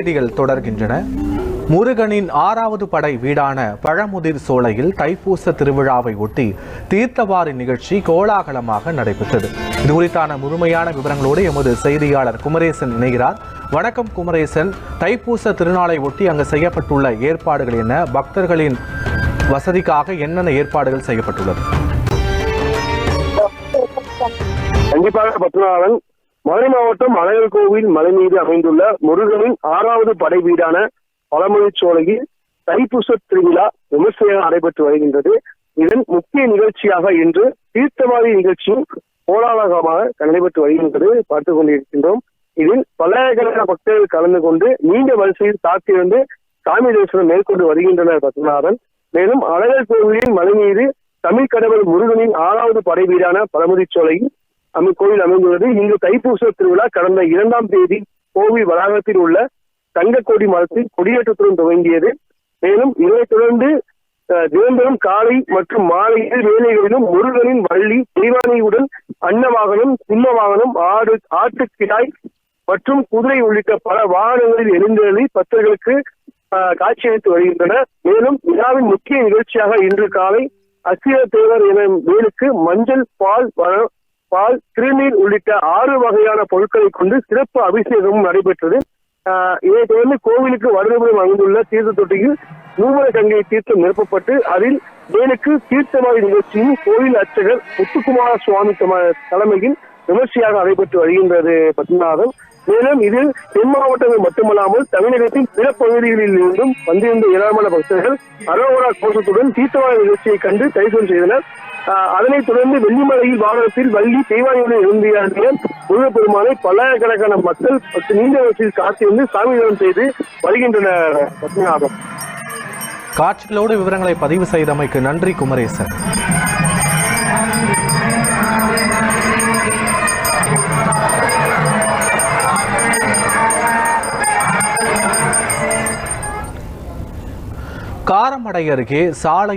செய்திகள் தொடர்கின்றன. முருகனின் ஆறாவது படை வீடான பழமுதிர் சோலையில் தைப்பூச திருவிழாவை ஒட்டி தீர்த்தவாரி நிகழ்ச்சி கோலாகலமாக நடைபெற்றது. இது குறித்தான முழுமையான விவரங்களோடு எமது செய்தியாளர் குமரேசன் இணைகிறார். வணக்கம் குமரேசன். தைப்பூச திருநாளை ஒட்டி அங்கு செய்யப்பட்டுள்ள ஏற்பாடுகள் என்ன? பக்தர்களின் வசதிக்காக என்னென்ன ஏற்பாடுகள் செய்யப்பட்டுள்ளது? கண்டிப்பாக பத்மநாதன் மதுரை மாவட்டம் அழகர் கோவில் மலை மீது அமைந்துள்ள முருகனின் ஆறாவது படை வீடான பழமொழிச்சோலையில் தைப்பூச திருவிழா விமர்சையாக நடைபெற்று வருகின்றது. இதன் முக்கிய நிகழ்ச்சியாக இன்று தீர்த்தவாரி நிகழ்ச்சியும் கோலாகலமாக நடைபெற்று வருகின்றது. பார்த்துக் கொண்டிருக்கின்றோம். இதில் பல்லாயிரக்கணக்கான பக்தர்கள் கலந்து கொண்டு நீண்ட வரிசையில் காத்திருந்து சாமி தரிசனம் மேற்கொண்டு வருகின்றனர் பத்மநாதன் மேலும் அழகர் கோவிலின் மலை மீது தமிழ் கடவுள் முருகனின் ஆறாவது படை வீடான பழமுதிச்சோலையில் அமை கோவில் அமைந்துள்ளது. இங்கு தைப்பூச திருவிழா கடந்த இரண்டாம் தேதி கோவில் வளாகத்தில் உள்ள தங்கக்கோடி மரத்தில் கொடியேற்றத்துடன் துவங்கியது. மேலும் இதனைத் தொடர்ந்து அஹ், தினந்தோறும் காலை மற்றும் மாலை வேலைகளிலும் முருகனின் வள்ளி தெய்வானியுடன் அன்னவாகனம் சிம்ம வாகனம் ஆடு ஆட்டுக்கிடாய் மற்றும் குதிரை உள்ளிட்ட பல வாகனங்களில் எழுந்தருளி பக்தர்களுக்கு காட்சியளித்து வருகின்றன மேலும் விழாவின் முக்கிய நிகழ்ச்சியாக இன்று காலை அசிர தேவர் என வேலுக்கு மஞ்சள் பால் வ- பால் திருநீர் உள்ளிட்ட ஆறு வகையான பொருட்களை கொண்டு சிறப்பு அபிஷேகமும் நடைபெற்றது. இதைத் தொடர்ந்து கோவிலுக்கு வடதுபுறம் அமைந்துள்ள தீர்த்த தொட்டியில் நூமர கங்கை தீர்த்தம் நிரப்பப்பட்டு அதில் வேலுக்கு தீர்த்தமாய் நிகழ்ச்சியும் கோவில் அர்ச்சகர் முத்துக்குமார சுவாமி தலைமையில் விமர்சையாக நடைபெற்று வருகின்றது பத்மநாதன். மேலும் இதில் தென் மாவட்டங்கள் மட்டுமல்லாமல் தமிழகத்தின் பிற பகுதிகளில் இருந்தும் வந்திருந்த ஏராளமான பக்தர்கள் அரோகரா கோஷத்துடன் தீர்த்தவாய நிகழ்ச்சியை கண்டு தரிசனம் செய்தனர். அதனைத் தொடர்ந்து வெள்ளிமலையில் வாகனத்தில் வள்ளி தெய்வானியுடன் இருந்திய முருகப்பெருமானை பல்லாயிரக்கணக்கான மக்கள் நீண்ட வரிசையில் காத்திருந்து சாமி தரம் செய்து வருகின்றனர். பத்மநாபம் காட்சிகளோடு விவரங்களை பதிவு செய்தமைக்கு நன்றி குமரேசன். காரமடை அருகே சாலை